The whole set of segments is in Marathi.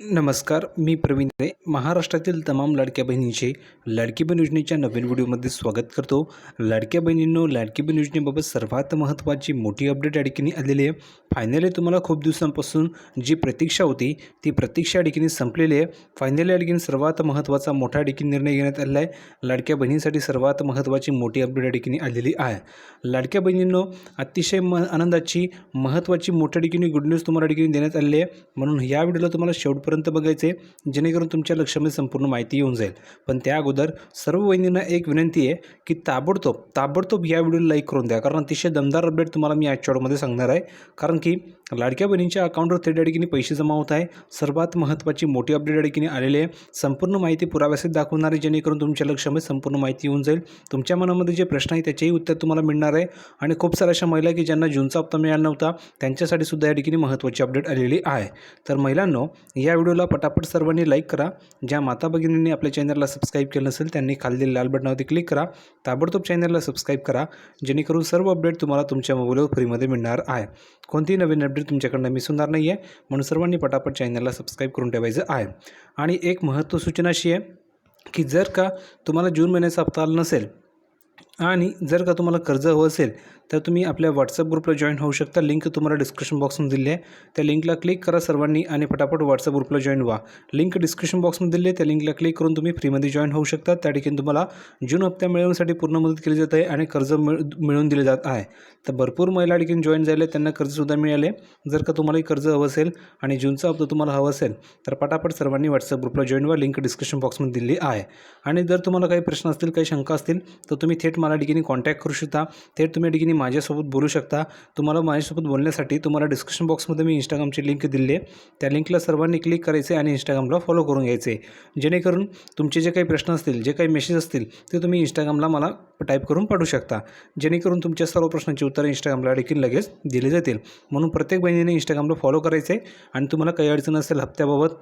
नमस्कार मी प्रवीण रे. महाराष्ट्रातील तमाम लाडक्या बहिणींचे लाडकी बहीण योजनेच्या नवीन व्हिडिओमध्ये स्वागत करतो. लाडक्या बहिणींनो लाडकी बहीण योजनेबाबत सर्वात महत्त्वाची मोठी अपडेट या ठिकाणी आलेली आहे. फायनली तुम्हाला खूप दिवसांपासून जी प्रतीक्षा होती ती प्रतीक्षा या ठिकाणी संपलेली आहे. फायनली या ठिकाणी सर्वात महत्त्वाचा मोठा ठिकाणी निर्णय घेण्यात आलेला आहे. लाडक्या बहिणींसाठी सर्वात महत्त्वाची मोठी अपडेट या ठिकाणी आलेली आहे. लाडक्या बहिणींनो अतिशय म आनंदाची महत्त्वाची मोठ्या ठिकाणी गुड न्यूज तुम्हाला ठिकाणी देण्यात आलेली आहे. म्हणून या व्हिडिओला तुम्हाला शेवट शेवटपर्यंत बघायचे जेणेकरून तुमच्या लक्षामध्ये संपूर्ण माहिती येऊन जाईल. पण त्या अगोदर सर्व वहिनींना एक विनंती आहे की ताबडतोब ताबडतोब या व्हिडिओला लाईक करून द्या. कारण अतिशय दमदार अपडेट तुम्हाला मी आजच्या व्हिडिओमध्ये सांगणार आहे. कारण की लाडक्या बहिणींच्या अकाउंटवर थेट या ठिकाणी पैसे जमा होत आहे. सर्वात महत्त्वाची मोठी अपडेट अडकीने आलेली आहे. संपूर्ण माहिती पुराव्यासहित दाखवणार आहे जेणेकरून तुमच्या लक्षामध्ये संपूर्ण माहिती येऊन जाईल. तुमच्या मनामध्ये जे प्रश्न आहे त्याचेही उत्तर तुम्हाला मिळणार आहे. आणि खूप साऱ्या अशा महिला की ज्यांना जूनचा हप्ता मिळाला नव्हता त्यांच्यासाठी सुद्धा या ठिकाणी महत्त्वाची अपडेट आलेली आहे. तर महिलांनो या व्हिडिओला पटापट सर्वांनी लाईक करा. ज्या माता भगिनींनी आपल्या चॅनलला सबस्क्राईब केलं नसेल त्यांनी खाली लाल बटनावरती क्लिक करा. ताबडतोब चॅनलला सबस्क्राईब करा जेणेकरून सर्व अपडेट तुम्हाला तुमच्या मोबाईलवर फ्रीमध्ये मिळणार आहे. कोणतीही नवीन अपडेट तुमच्याकडनं मिस होणार नाही आहे म्हणून सर्वांनी पटापट चॅनलला सबस्क्राईब करून ठेवायचं आहे. आणि एक महत्त्व सूचना अशी आहे की जर का तुम्हाला जून महिन्याचा हप्ता आला नसेल आणि जर का तुम्हाला कर्ज हवं असेल तर तुम्ही आपल्या व्हॉट्सअप ग्रुपला जॉईन होऊ शकता. लिंक तुम्हाला डिस्क्रिप्शन बॉक्समध्ये दिली आहे. त्या लिंकला क्लिक करा सर्वांनी आणि पटापट व्हॉट्सअप ग्रुपला जॉईन व्हा. लिंक डिस्क्रिप्शन बॉक्समध्ये दिली आहे. त्या लिंकला क्लिक करून तुम्ही फ्रीमध्ये जॉईन होऊ शकता. त्या ठिकाणी तुम्हाला जून हप्त्या मिळवण्यासाठी पूर्ण मदत केली जात आहे आणि कर्ज मिळ मिळवून दिले जात आहे. तर भरपूर महिला ठिकाणी जॉईन झाले. त्यांना कर्जसुद्धा मिळाले. जर का तुम्हालाही कर्ज हवं असेल आणि जूनचा हप्ता तुम्हाला हवा असेल तर पटापट सर्वांनी व्हॉट्सअप ग्रुपला जॉईन व्हा. लिंक डिस्क्रिप्शन बॉक्समध्ये दिली आहे. आणि जर तुम्हाला काही प्रश्न असतील काही शंका असतील तर तुम्ही थेट मला ठिकाणी कॉन्टॅक्ट करू शकता. थेट तुम्ही ठिकाणी माझ्यासोबत बोलू शकता. तुम्हाला माझ्यासोबत बोलण्यासाठी तुम्हाला डिस्क्रिप्शन बॉक्समध्ये मी इंस्टाग्रामची लिंक दिली आहे. त्या लिंकला सर्वांनी क्लिक करायचे आणि इंस्टाग्रामला फॉलो करून घ्यायचे. जेणेकरून तुमचे जे काही प्रश्न असतील जे काही मेसेज असतील ते तुम्ही इंस्टाग्रामला मला टाईप करून पाठवू शकता. जेणेकरून तुमच्या सर्व प्रश्नांची उत्तरं इंस्टाग्रामला देखील लगेच दिली जातील. म्हणून प्रत्येक बहिणीने इंस्टाग्रामला फॉलो करायचे आणि तुम्हाला काही अडचण असेल हप्त्याबाबत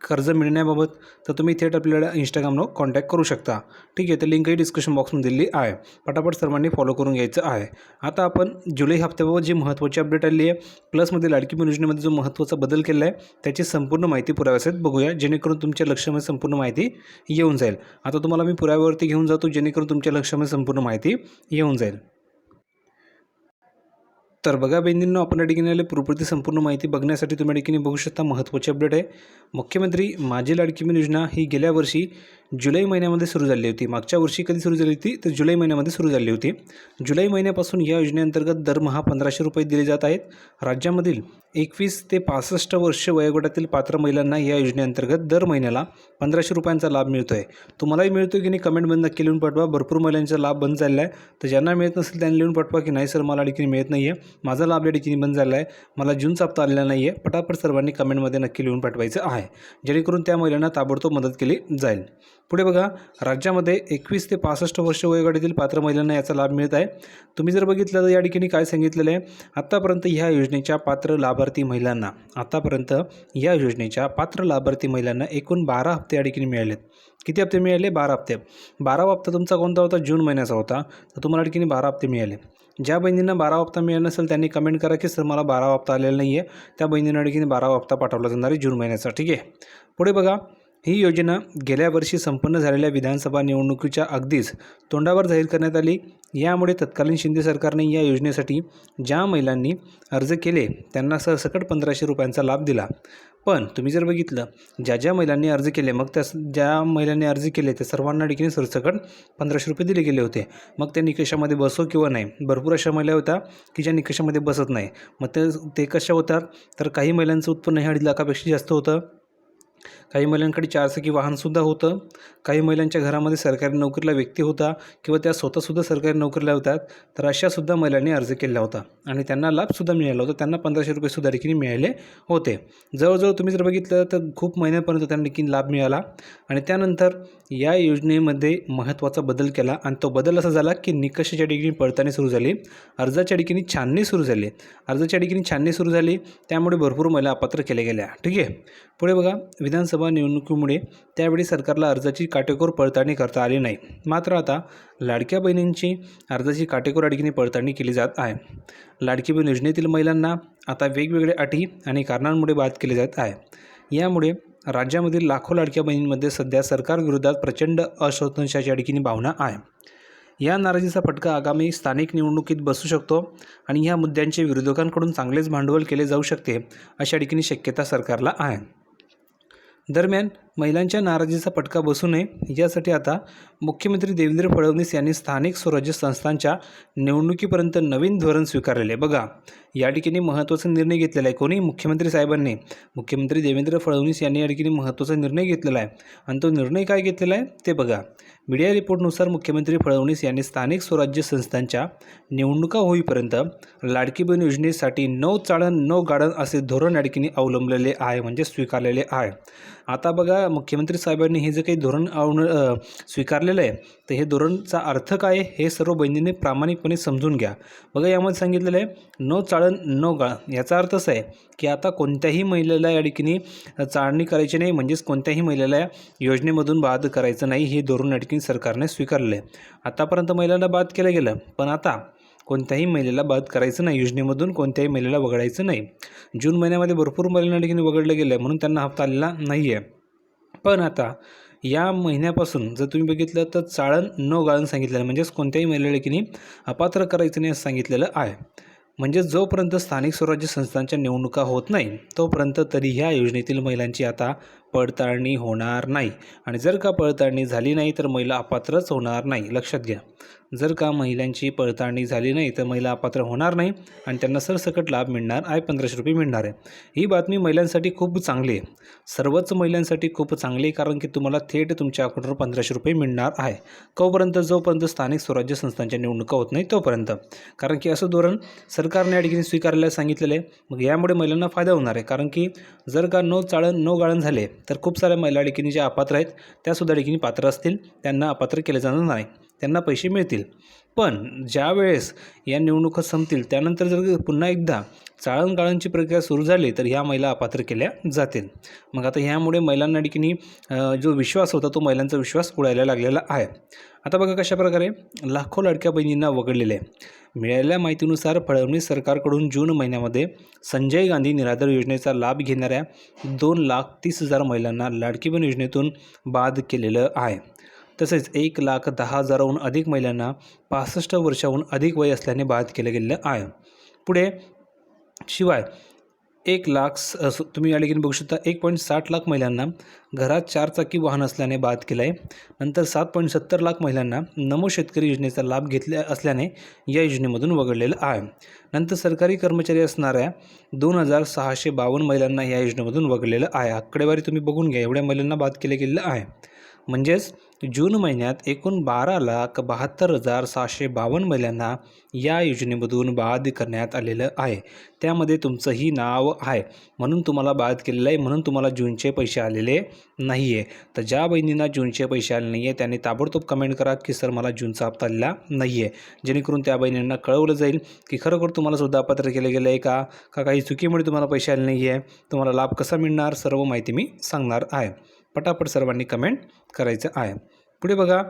कर्ज मिळण्याबाबत तर तुम्ही थेट आपल्याला इंस्टाग्रामवर कॉन्टॅक्ट करू शकता. ठीक आहे तर लिंकही डिस्क्रिप्शन बॉक्समध्ये दिली आहे. पटापट सर्वांनी फॉलो करून घ्यायचं आहे. आता आपण जुलै हप्त्याबाबत जी महत्त्वाची अपडेट आली आहे प्लसमध्ये लाडकी योजनेमध्ये जो महत्त्वाचा बदल केला आहे त्याची संपूर्ण माहिती पुराव्यासहित बघूया जेणेकरून तुमच्या लक्षामध्ये संपूर्ण माहिती येऊन जाईल. आता तुम्हाला मी पुराव्यावरती घेऊन जातो जेणेकरून तुमच्या लक्षामध्ये संपूर्ण माहिती येऊन जाईल. तर बघा बहिणींनो आपण या ठिकाणी आले पूर्वप्रती संपूर्ण माहिती बघण्यासाठी तुम्ही या ठिकाणी बघू शकता. महत्त्वाची अपडेट आहे. मुख्यमंत्री माझी लाडकी योजना ही गेल्या वर्षी जुलै महिन्यामध्ये सुरू झाली होती. मागच्या वर्षी कधी सुरू झाली होती? तर जुलै महिन्यामध्ये सुरू झाली होती. जुलै महिन्यापासून या योजनेअंतर्गत दरमहा पंधराशे रुपये दिले जात आहेत. राज्यामधील एकवीस ते पासष्ट वर्ष वयोगटातील पात्र महिलांना या योजनेअंतर्गत दर महिन्याला पंधराशे रुपयांचा लाभ मिळतो आहे तुम्हालाही मिळतो की नाही कमेंटमध्ये नक्की लिहून पाठवा. भरपूर महिलांचा लाभ बंद झालेला आहे. तर ज्यांना मिळत नसेल त्यांनी लिहून पाठवा की नाही सर मला ठिकाणी मिळत नाही आहे माझा लाभ या ठिकाणी बंद झाला आहे. मला जूनचा हप्ता आलेला नाही आहे पटापट सर्वांनी कमेंटमध्ये नक्की लिहून पाठवायचं आहे. जेणेकरून त्या महिलांना ताबडतोब मदत केली जाईल. पुढे बघा राज्यामध्ये एकवीस ते पासष्ट वर्ष वयोगटातील पात्र महिलांना याचा लाभ मिळत आहे. तुम्ही जर बघितलं तर या ठिकाणी काय सांगितलेलं आहे? आत्तापर्यंत ह्या योजनेच्या पात्र लाभार्थी महिलांना आतापर्यंत या योजनेच्या पात्र लाभार्थी महिलांना एकूण बारा हप्ते या ठिकाणी मिळालेत. किती हप्ते मिळाले? बारा हप्ते. बारावा हप्ता तुमचा कोणता होता? जून महिन्याचा होता. तर तुम्हाला ठिकाणी बारा हप्ते मिळाले. ज्या बहिणींना बारा हप्ता मिळाला नसेल त्यांनी कमेंट करा की सर मला बारा हप्ता आलेला नाही आहे त्या बहिणींना ठिकाणी बारा हप्ता पाठवला जाणार आहे जून महिन्याचा. ठीक आहे? पुढे बघा ही योजना गेल्या वर्षी संपन्न झालेल्या विधानसभा निवडणुकीच्या अगदीच तोंडावर जाहीर करण्यात आली. यामुळे तत्कालीन शिंदे सरकारने या योजनेसाठी ज्या महिलांनी अर्ज केले त्यांना सरसकट पंधराशे रुपयांचा लाभ दिला. पण तुम्ही जर बघितलं ज्या ज्या महिलांनी अर्ज केले मग त्या ज्या महिलांनी अर्ज केले त्या सर्वांना देखील सरसकट पंधराशे रुपये दिले गेले होते. मग त्या निकषामध्ये बसो किंवा नाही? भरपूर अशा महिला होत्या की ज्या निकषामध्ये बसत नाही. मग ते ते कशा होतात? तर काही महिलांचं उत्पन्न हे अडीच लाखापेक्षा जास्त होतं. काही महिलांकडे चारचाकी वाहनसुद्धा होतं. काही महिलांच्या घरामध्ये सरकारी नोकरीला व्यक्ती होता किंवा त्या स्वतःसुद्धा सरकारी नोकरीला होतात तर अशासुद्धा महिलांनी अर्ज केला होता. आणि त्यांना लाभसुद्धा मिळाला होता. त्यांना पंधराशे रुपयेसुद्धा देखील मिळाले होते. जवळजवळ तुम्ही जर बघितलं तर खूप महिन्यापर्यंत त्यांना देखील लाभ मिळाला. आणि त्यानंतर या योजनेमध्ये महत्त्वाचा बदल केला आणि तो बदल असा झाला की निकषाच्या ठिकाणी पडताळणी सुरू झाली. अर्जाच्या ठिकाणी छाननी सुरू झाली. अर्जाच्या ठिकाणी छाननी सुरू झाली. त्यामुळे भरपूर महिला अपात्र केल्या गेल्या. ठीक आहे? पुढे बघा. विधानसभा निवडणुकीमुळे त्यावेळी सरकारला अर्जाची काटेकोर पडताळणी करता आली नाही. मात्र आता लाडक्या बहिणींची अर्जाची काटेकोर अडकीने पडताळणी केली जात आहे. लाडकी बहीण योजनेतील महिलांना आता वेगवेगळ्या अटी आणि कारणांमुळे बाद केले जात आहे. यामुळे राज्यामधील लाखो लाडक्या बहिणींमध्ये सध्या सरकारविरोधात प्रचंड असंतोषाची अडकीने भावना आहे. या नाराजीचा फटका आगामी स्थानिक निवडणुकीत बसू शकतो आणि ह्या मुद्द्यांचे विरोधकांकडून चांगलेच भांडवल केले जाऊ शकते अशा ठिकाणी शक्यता सरकारला आहे. દરમિયાન महिलांच्या नाराजीचा फटका बसू नये. यासाठी आता मुख्यमंत्री देवेंद्र फडणवीस यांनी स्थानिक स्वराज्य संस्थांच्या निवडणुकीपर्यंत नवीन धोरण स्वीकारलेले. आहे बघा या ठिकाणी महत्त्वाचा निर्णय घेतलेला आहे. कोणी? मुख्यमंत्री साहेबांनी. मुख्यमंत्री देवेंद्र फडणवीस यांनी या ठिकाणी महत्त्वाचा निर्णय घेतलेला आहे. आणि तो निर्णय काय घेतलेला आहे? ते बघा. मीडिया रिपोर्टनुसार मुख्यमंत्री फडणवीस यांनी स्थानिक स्वराज्य संस्थांच्या निवडणुका होईपर्यंत लाडकी बहीण योजनेसाठी नऊ चाळण नऊ गाडन असे धोरण या ठिकाणी अवलंबलेले आहे म्हणजे स्वीकारलेले आहे. आता बघा मुख्यमंत्री साहेबांनी हे जे काही धोरण आवण स्वीकारलेलं आहे तर हे धोरणचा अर्थ काय हे सर्व बहिणींनी प्रामाणिकपणे समजून घ्या. बघा यामध्ये सांगितलेलं आहे नो चाळण नो गाळ. याचा अर्थ असा आहे की आता कोणत्याही महिलेला या ठिकाणी चाळणी करायची नाही म्हणजेच कोणत्याही महिलेला या योजनेमधून बाद करायचं नाही हे धोरण या ठिकाणी सरकारने स्वीकारलं आहे. आतापर्यंत महिलांना बाद केलं गेलं पण आता कोणत्याही महिलेला बाद करायचं नाही योजनेमधून कोणत्याही महिलेला वगळायचं नाही. जून महिन्यामध्ये भरपूर महिलांना ठिकाणी वगळलं गेलं आहे म्हणून त्यांना हप्ता आलेला नाही आहे पण आता या महिन्यापासून जर तुम्ही बघितलं तर चाळण न गाळण सांगितलेलं म्हणजेच कोणत्याही महिलेला ठिकाणी अपात्र करायचं नाही सांगितलेलं आहे. म्हणजे जोपर्यंत स्थानिक स्वराज्य संस्थांच्या निवडणुका होत नाही तोपर्यंत तरी ह्या योजनेतील महिलांची आता पडताळणी होणार नाही. आणि जर का पडताळणी झाली नाही तर महिला अपात्रच होणार नाही. लक्षात घ्या. जर का महिलांची पडताळणी झाली नाही तर महिला अपात्र होणार नाही आणि त्यांना सरसकट लाभ मिळणार आहे पंधराशे रुपये मिळणार आहे. ही बातमी महिलांसाठी खूप चांगली आहे. सर्वच महिलांसाठी खूप चांगली आहे कारण की तुम्हाला थेट तुमच्या अकाउंटवर पंधराशे रुपये मिळणार आहे. कोपर्यंत जोपर्यंत स्थानिक स्वराज्य संस्थांच्या निवडणुका होत नाही तोपर्यंत. कारण की असं धोरण सरकारने या ठिकाणी स्वीकारायला सांगितलेलं आहे. मग यामुळे महिलांना फायदा होणार आहे. कारण की जर का नो चाळण नो गाळण झाले तर खूप साऱ्या महिला ठिकाणी ज्या अपात्र आहेत त्यासुद्धा ठिकाणी पात्र असतील. त्यांना अपात्र केले जाणार नाही. त्यांना पैसे मिळतील. पण ज्या वेळेस या निवडणुका संपतील त्यानंतर जर पुन्हा एकदा चाळणगाळणची प्रक्रिया सुरू झाली तर ह्या महिला अपात्र केल्या जातील. मग आता ह्यामुळे महिलांना ठिकाणी जो विश्वास होता तो महिलांचा विश्वास उडायला लागलेला आहे. आता बघा कशा प्रकारे लाखो लाडक्या बहिणींना वगळलेले आहे. मिळालेल्या माहितीनुसार फडणवीस सरकारकडून जून महिन्यामध्ये संजय गांधी निराधार योजनेचा लाभ घेणाऱ्या दोन लाख तीस हजार महिलांना लाडकी बहीण योजनेतून बाद केलेलं आहे. तसेच एक लाख दहा हजाराहून अधिक महिलांना पासष्ट वर्षाहून अधिक वय असल्याने बाद केलं गेलेलं आहे. पुढे शिवाय एक लाख स- तुम्ही या ठिकाणी बघू शकता एक पॉईंट साठ लाख महिलांना घरात चारचाकी वाहन असल्याने बाद केलं आहे नंतर सात पॉईंट सत्तर लाख महिलांना नमो शेतकरी योजनेचा लाभ घेतल्या असल्याने या योजनेमधून वगळलेलं आहे. नंतर सरकारी कर्मचारी असणाऱ्या दोन हजार सहाशे बावन्न महिलांना या योजनेमधून वगळलेलं आहे. आकडेवारी तुम्ही बघून घ्या एवढ्या महिलांना बाद केलं गेलेलं आहे. म्हणजेच जून महिन्यात एकूण बारा लाख बहात्तर हजार सहाशे बावन्न महिलांना या योजनेमधून बाद करण्यात आलेलं आहे. त्यामध्ये तुमचंही नाव आहे. म्हणून तुम्हाला बाद केलेलं आहे. म्हणून तुम्हाला जूनचे पैसे आलेले नाही आहे तर ज्या बहिणींना जूनचे पैसे आले नाही आहे त्यांनी ताबडतोब कमेंट करा की सर मला जूनचा हप्ता आलेला नाही आहे जेणेकरून त्या बहिणींना कळवलं जाईल की खरोखर तुम्हाला सुद्धा अपात्र केलं गेलं आहे का? का काही चुकीमुळे तुम्हाला पैसे आले नाही आहे तुम्हाला लाभ कसा मिळणार? सर्व माहिती मी सांगणार आहे. पटापट सर्वांनी कमेंट करायचं आहे. पुढे बघा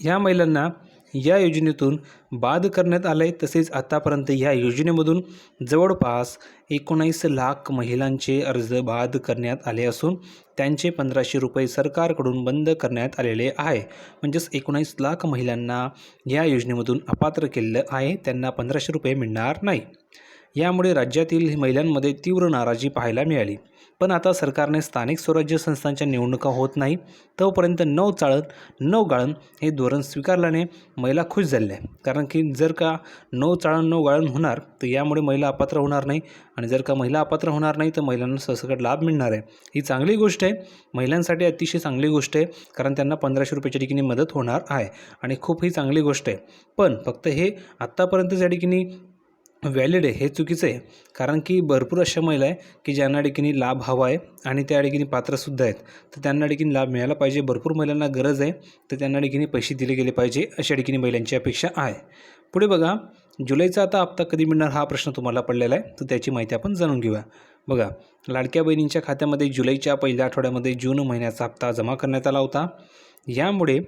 ह्या महिलांना या योजनेतून बाद करण्यात आलं आहे तसेच आतापर्यंत ह्या योजनेमधून जवळपास एकोणीस लाख महिलांचे अर्ज बाद करण्यात आले असून त्यांचे पंधराशे रुपये सरकारकडून बंद करण्यात आलेले आहे. म्हणजेच एकोणीस लाख महिलांना या योजनेमधून अपात्र केलेलं आहे. त्यांना पंधराशे रुपये मिळणार नाही. यामुळे राज्यातील महिलांमध्ये तीव्र नाराजी पाहायला मिळाली. पण आता सरकारने स्थानिक स्वराज्य संस्थांच्या निवडणुका होत नाही तोपर्यंत नऊ चाळण नऊ गाळण हे धोरण स्वीकारल्याने महिला खुश झाल्या. आहे कारण की जर का नऊ चाळण नऊ गाळण होणार तर यामुळे महिला अपात्र होणार नाही. आणि जर का महिला अपात्र होणार नाही तर महिलांना सरसकट लाभ मिळणार आहे. ही चांगली गोष्ट आहे. महिलांसाठी अतिशय चांगली गोष्ट आहे. कारण त्यांना पंधराशे रुपयाच्या ठिकाणी मदत होणार आहे. आणि खूप ही चांगली गोष्ट आहे. पण फक्त हे आत्तापर्यंत त्या ठिकाणी व्हॅलिड आहे हे चुकीचं आहे. कारण की भरपूर अशा महिला आहे की ज्यांना ठिकाणी लाभ हवा आहे आणि त्या ठिकाणी पात्रसुद्धा आहेत. तर त्यांना ठिकाणी लाभ मिळाला पाहिजे भरपूर महिलांना गरज आहे तर त्यांना ठिकाणी पैसे दिले गेले पाहिजे अशा ठिकाणी महिलांची अपेक्षा आहे. पुढे बघा जुलैचा आता हप्ता कधी मिळणार हा प्रश्न तुम्हाला पडलेला आहे तर त्याची माहिती आपण जाणून घेऊया. बघा लाडक्या बहिणींच्या खात्यामध्ये जुलैच्या पहिल्या आठवड्यामध्ये जून महिन्याचा हप्ता जमा करण्यात आला होता. यामुळे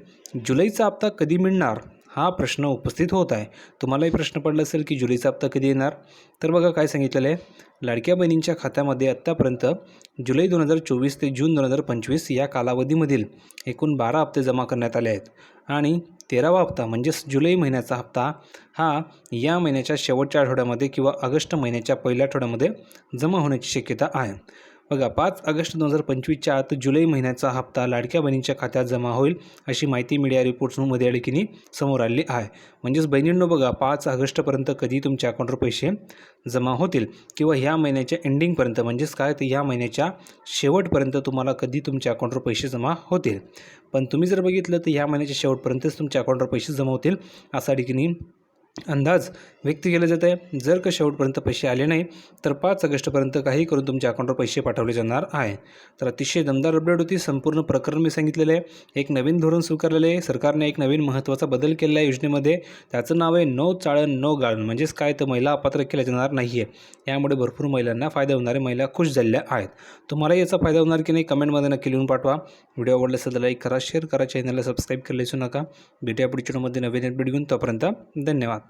जुलैचा हप्ता कधी मिळणार हा प्रश्न उपस्थित होत आहे. तुम्हालाही प्रश्न पडला असेल की जुलैचा हप्ता कधी येणार? तर बघा काय सांगितलेलं आहे. लाडक्या बहिणींच्या खात्यामध्ये आत्तापर्यंत जुलै दोन हजार चोवीस ते जून दोन हजार पंचवीस या कालावधीमधील एकूण बारा हप्ते जमा करण्यात आले आहेत. आणि तेरावा हप्ता म्हणजेच जुलै महिन्याचा हप्ता हा या महिन्याच्या शेवटच्या आठवड्यामध्ये किंवा ऑगस्ट महिन्याच्या पहिल्या आठवड्यामध्ये जमा होण्याची शक्यता आहे. बघा पाच ऑगस्ट दोन हजार पंचवीसच्या आत जुलै महिन्याचा हप्ता लाडक्या बहिणींच्या खात्यात जमा होईल अशी माहिती मीडिया रिपोर्ट्समध्ये अडकीने समोर आलेली आहे. म्हणजेच बहिणींनो बघा पाच ऑगस्टपर्यंत कधी तुमच्या अकाउंटवर पैसे जमा होतील किंवा ह्या महिन्याच्या एंडिंगपर्यंत म्हणजेच काय तर ह्या महिन्याच्या शेवटपर्यंत तुम्हाला कधी तुमच्या अकाउंटवर पैसे जमा होतील. पण तुम्ही जर बघितलं तर ह्या महिन्याच्या शेवटपर्यंतच तुमच्या अकाउंटवर पैसे जमा होतील असा ठिकाणी अंदाज व्यक्त केला जात आहे. जर का शेवटपर्यंत पैसे आले नाही तर पाच ऑगस्टपर्यंत काही करून तुमच्या अकाउंटवर पैसे पाठवले जाणार आहे. तर अतिशय दमदार अपडेट होती. संपूर्ण प्रकरण मी सांगितलेलं आहे. एक नवीन धोरण स्वीकारलेलं आहे. सरकारने एक नवीन महत्त्वाचा बदल केलेला आहे योजनेमध्ये. त्याचं नाव आहे नो चाळण नो गाळण. म्हणजेच काय? तर महिला अपात्र केल्या जाणार नाही आहे यामुळे भरपूर महिलांना फायदा होणारे महिला खुश झालेल्या आहेत. तुम्हाला याचा फायदा होणार की नाही कमेंटमध्ये नक्की लिहून पाठवा. व्हिडिओ आवडला असेल तर लाईक करा शेअर करा चॅनलला सबस्क्राईब करायला विसरू नका. भेटूया पुढच्या व्हिडिओमध्ये नवीन अपडेट घेऊन. तोपर्यंत धन्यवाद.